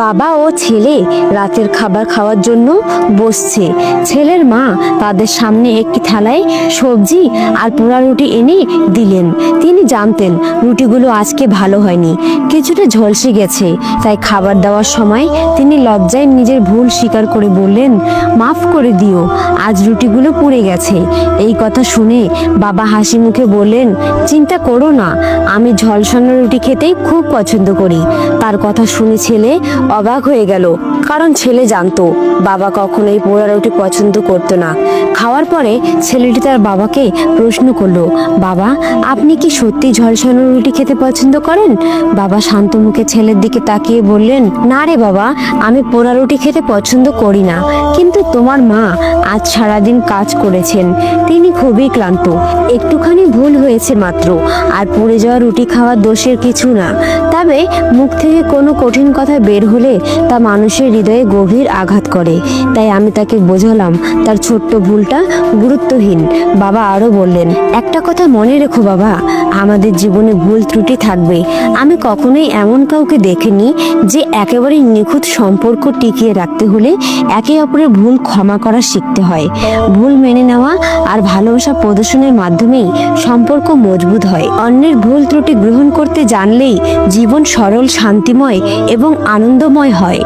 বাবা ও ছেলে রাতের খাবার খাওয়ার জন্য বসছে। ছেলের মা তাদের সামনে একটি থালায় সবজি আর পোড়া রুটি এনে দিলেন। তিনি জানতেন রুটিগুলো আজকে ভালো হয়নি। কিছুটা ঝলসে গেছে, তাই খাবার দেওয়ার সময় তিনি লজ্জায় নিজের ভুল স্বীকার করে বললেন, মাফ করে দিও, আজ রুটিগুলো পুড়ে গেছে। এই কথা শুনে বাবা হাসি মুখে বললেন, চিন্তা করো না, আমি ঝলসানো রুটি খেতেই খুব পছন্দ করি। তার কথা শুনে ছেলে অবাক হয়ে গেল। কারণ ছেলে জানতো, বাবা কখনোই পোড়া রুটি পছন্দ করতো না। খাওয়ার পরে ছেলেটি তার বাবাকে প্রশ্ন করল, বাবা, আপনি কি সত্যি ঝলসানো রুটি খেতে পছন্দ করেন? বাবা শান্ত মুখে ছেলের দিকে তাকিয়ে বললেন, না রে বাবা, আমি পোড়া রুটি খেতে পছন্দ করি না। কিন্তু তোমার মা আজ সারাদিন কাজ করেছেন, তিনি খুবই ক্লান্ত। একটুখানি ভুল হয়েছে মাত্র, আর পড়ে যাওয়া রুটি খাওয়ার দোষের কিছু না। তবে মুখ থেকে কোনো কঠিন কথা বের হলে তা মানুষের হৃদয়ে গভীর আঘাত করে। তাই আমি তাকে বোঝালাম, তার ছোট্ট ভুলটা গুরুত্বহীন। বাবা আরও বললেন, একটা কথা মনে রেখো বাবা, আমাদের জীবনে ভুল ত্রুটি থাকবে। আমি কখনোই এমন কাউকে দেখিনি যে একেবারে নিখুঁত সম্পর্ক টিকিয়ে রাখতে হলে একে অপরের ভুল ক্ষমা করা শিখতে হয়। ভুল মেনে নেওয়া আর ভালোবাসা প্রদর্শনের মাধ্যমেই সম্পর্ক মজবুত হয়। অন্যের ভুল ত্রুটি গ্রহণ করতে জানলেই জীবন সরল, শান্তিময় এবং আনন্দময় হয়।